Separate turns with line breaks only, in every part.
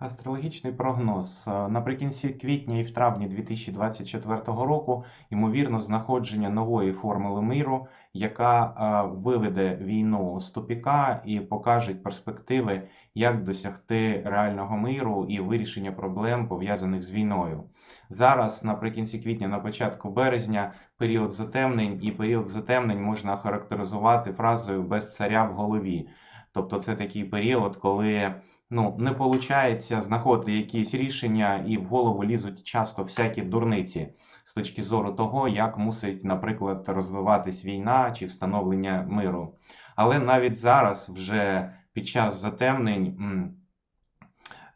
Астрологічний прогноз. Е, Наприкінці квітня і в травні 2024 року, ймовірно, знаходження нової формули миру, яка е, виведе війну з тупіка і покаже перспективи, як досягти реального миру і вирішення проблем, пов'язаних з війною. Зараз, наприкінці квітня, на початку березня, період затемнень, і період затемнень можна характеризувати фразою без царя в голові. Тобто, це такий період, коли ну, не виходить знаходити якісь рішення, і в голову лізуть часто всякі дурниці з точки зору того, як мусить, наприклад, розвиватись війна чи встановлення миру. Але навіть зараз, вже під час затемнень,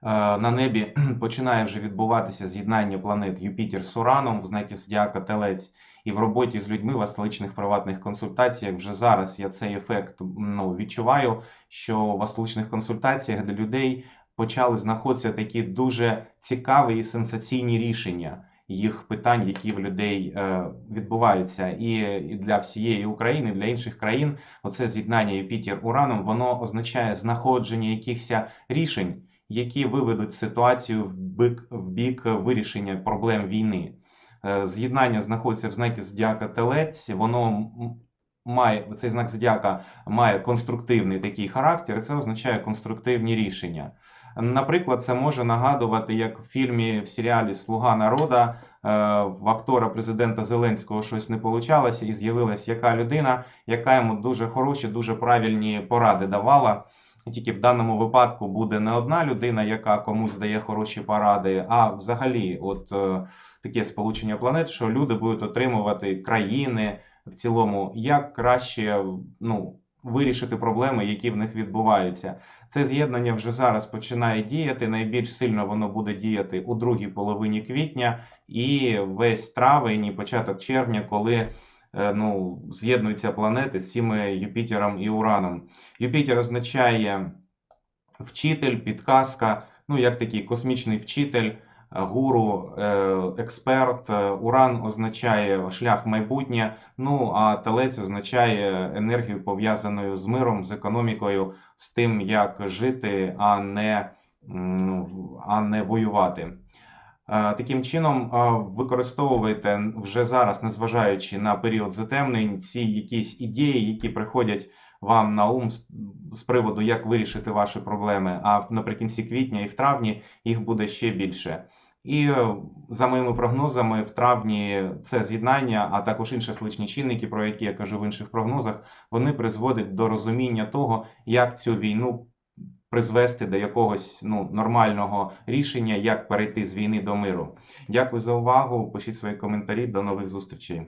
на небі починає вже відбуватися з'єднання планет Юпітер з Ураном в знакі Зодіака Телець. І в роботі з людьми в астрологічних приватних консультаціях вже зараз я цей ефект ну, відчуваю, що в астрологічних консультаціях для людей почали знаходитися такі дуже цікаві і сенсаційні рішення їх питань, які в людей е, відбуваються, і, для всієї України, для інших країн, оце з'єднання Юпітер-Ураном, воно означає знаходження якихось рішень, які виведуть ситуацію в бік, в бік вирішення проблем війни. Е, З'єднання знаходиться в знакі Зодіака Телець, воно має цей знак Зодіака має конструктивний такий характер, і це означає конструктивні рішення. Наприклад, це може нагадувати, як в фільмі в серіалі Слуга народа е, в актора президента Зеленського щось не получалося, і з'явилась яка людина, яка йому дуже хороші, дуже правильні поради давала. Тільки в даному випадку буде не одна людина, яка комусь дає хороші поради, а взагалі, от е, таке сполучення планет, що люди будуть отримувати країни в цілому, як краще ну, вирішити проблеми, які в них відбуваються. Це з'єднання вже зараз починає діяти. Найбільш сильно воно буде діяти у другій половині квітня і весь травень і початок червня, коли ну, з'єднуються планети з цими Юпітером і Ураном. Юпітер означає вчитель, підказка, ну як такий космічний вчитель, е, гуру, е, експерт. Е, Уран означає шлях майбутнє. Ну а телець означає енергію пов'язаною з миром, з економікою, з тим, як жити, а не, а не воювати. Е, Таким чином, е, використовуйте вже зараз, незважаючи на період затемнень, ці якісь ідеї, які приходять вам на ум з- приводу, як вирішити ваші проблеми. А наприкінці квітня і в травні їх буде ще більше. І е, за моїми прогнозами, в травні це з'єднання, а також інші сличні чинники, про які я кажу в інших прогнозах, вони призводять до розуміння того, як цю війну призвести до якогось ну, нормального рішення, як перейти з війни до миру. Дякую за увагу. Пишіть свої коментарі. До нових зустрічей.